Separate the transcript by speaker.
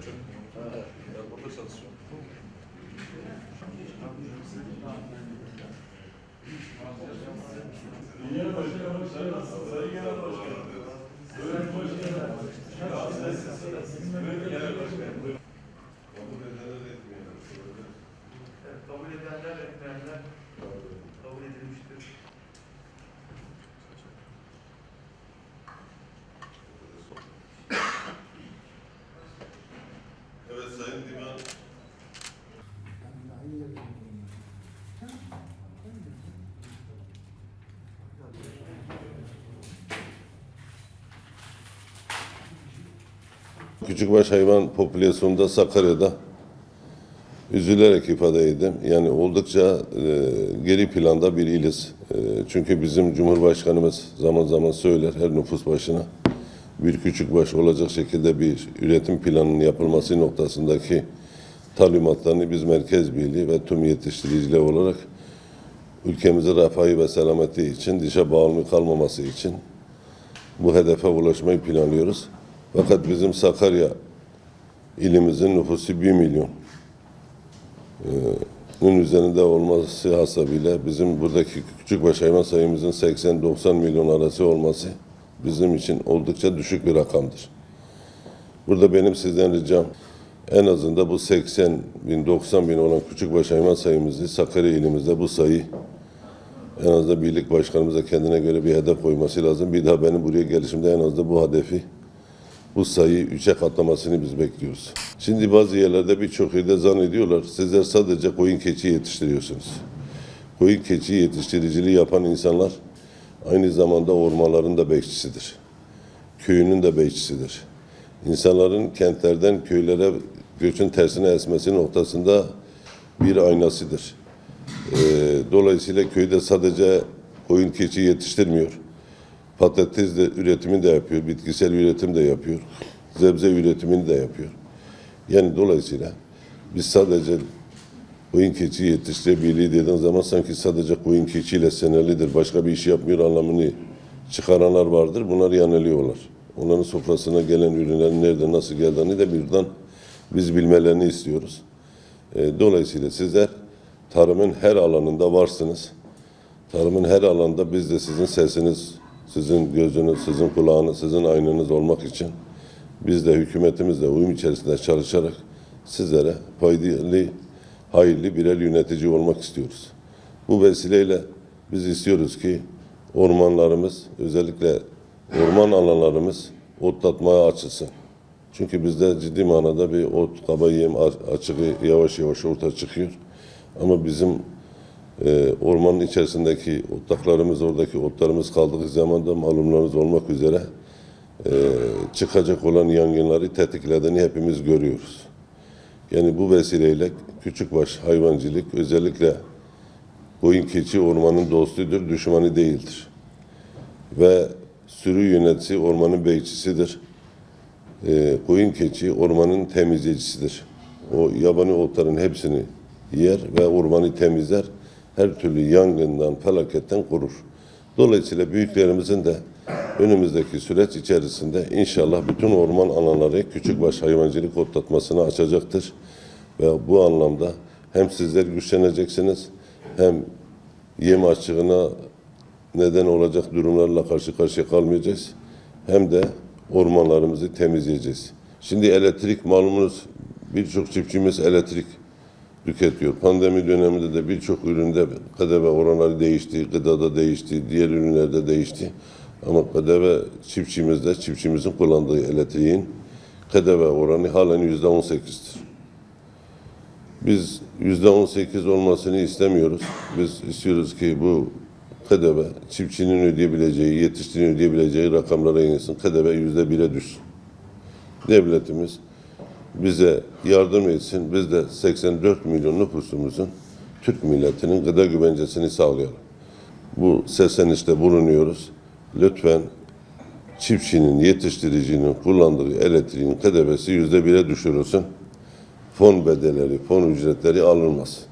Speaker 1: Selçuk. Ben burada çalışıyorum.
Speaker 2: Evet,
Speaker 3: Küçükbaş hayvan popülasyonunda Sakarya'da üzülerek ifade edeyim. Yani oldukça e, geri planda bir iliz. E, çünkü bizim Cumhurbaşkanımız zaman zaman söyler her nüfus başına bir küçükbaş olacak şekilde bir üretim planının yapılması noktasındaki talimatlarını biz Merkez Birliği ve tüm yetiştiriciler olarak ülkemizin refahı ve selameti için, dışa bağımlı kalmaması için bu hedefe ulaşmayı planlıyoruz. Fakat bizim Sakarya ilimizin nüfusu 1 milyon ın üzerinde olması hasabıyla bizim buradaki küçükbaş hayvan sayımızın 80-90 milyon arası olması bizim için oldukça düşük bir rakamdır. Burada benim sizden ricam en azından bu 80 bin 90 bin olan küçükbaş hayvan sayımızı Sakarya ilimizde bu sayı en azından birlik başkanımıza kendine göre bir hedef koyması lazım. Bir daha benim buraya gelişimde en azından bu hedefi bu sayıyı üçe katlamasını biz bekliyoruz. Şimdi bazı yerlerde birçok yerde zannediyorlar sizler sadece koyun keçi yetiştiriyorsunuz. Koyun keçi yetiştiriciliği yapan insanlar aynı zamanda ormanların da bekçisidir. Köyünün de bekçisidir. İnsanların kentlerden köylere göçün tersine esmesi noktasında bir aynasıdır. Ee, dolayısıyla köyde sadece koyun keçi yetiştirmiyor. Patates de üretimi de yapıyor, bitkisel üretim de yapıyor, sebze üretimini de yapıyor. Yani dolayısıyla biz sadece koyun keçi yetiştirebildiği dediğin zaman sanki sadece koyun keçiyle senelidir, başka bir iş yapmıyor anlamını çıkaranlar vardır. Bunlar yanılıyorlar. Onların sofrasına gelen ürünlerin nerede, nasıl geldiğini de birden biz bilmelerini istiyoruz. E, dolayısıyla sizler tarımın her alanında varsınız. Tarımın her alanda biz de sizin sesiniz, sizin gözünüz, sizin kulağınız, sizin aynınız olmak için biz de hükümetimizle uyum içerisinde çalışarak sizlere faydalı, hayırlı birer yönetici olmak istiyoruz. Bu vesileyle biz istiyoruz ki ormanlarımız, özellikle orman alanlarımız otlatmaya açılsın. Çünkü bizde ciddi manada bir ot, kaba yem açığı yavaş yavaş ortaya çıkıyor. Ama bizim e, ormanın içerisindeki otlaklarımız, oradaki otlarımız kaldığı zaman da malumlarınız olmak üzere e, çıkacak olan yangınları tetiklediğini hepimiz görüyoruz. Yani bu vesileyle küçükbaş hayvancılık özellikle koyun keçi ormanın dostudur, düşmanı değildir. Ve sürü yöneticisi ormanın bekçisidir. E, koyun keçi ormanın temizleyicisidir. O yabani otların hepsini yer ve ormanı temizler. Her türlü yangından, felaketten korur. Dolayısıyla büyüklerimizin de önümüzdeki süreç içerisinde inşallah bütün orman alanları küçükbaş hayvancılık otlatmasını açacaktır. Ve bu anlamda hem sizler güçleneceksiniz hem yem açığına neden olacak durumlarla karşı karşıya kalmayacağız. Hem de ormanlarımızı temizleyeceğiz. Şimdi elektrik malumunuz birçok çiftçimiz elektrik tüketiyor. Pandemi döneminde de birçok üründe KDV oranları değişti, gıdada değişti, diğer ürünlerde değişti. Ama KDV çiftçimizde, çiftçimizin kullandığı elektriğin KDV oranı halen yüzde on sekizdir. Biz yüzde on sekiz olmasını istemiyoruz. Biz istiyoruz ki bu KDV çiftçinin ödeyebileceği, yetiştirinin ödeyebileceği rakamlara insin. KDV yüzde bire düşsün. Devletimiz bize yardım etsin. Biz de 84 milyon nüfusumuzun Türk milletinin gıda güvencesini sağlayalım. Bu seslenişte bulunuyoruz. Lütfen çiftçinin, yetiştiricinin kullandığı elektriğin KDV'si yüzde bire düşürülsün. Fon bedelleri, fon ücretleri alınmaz.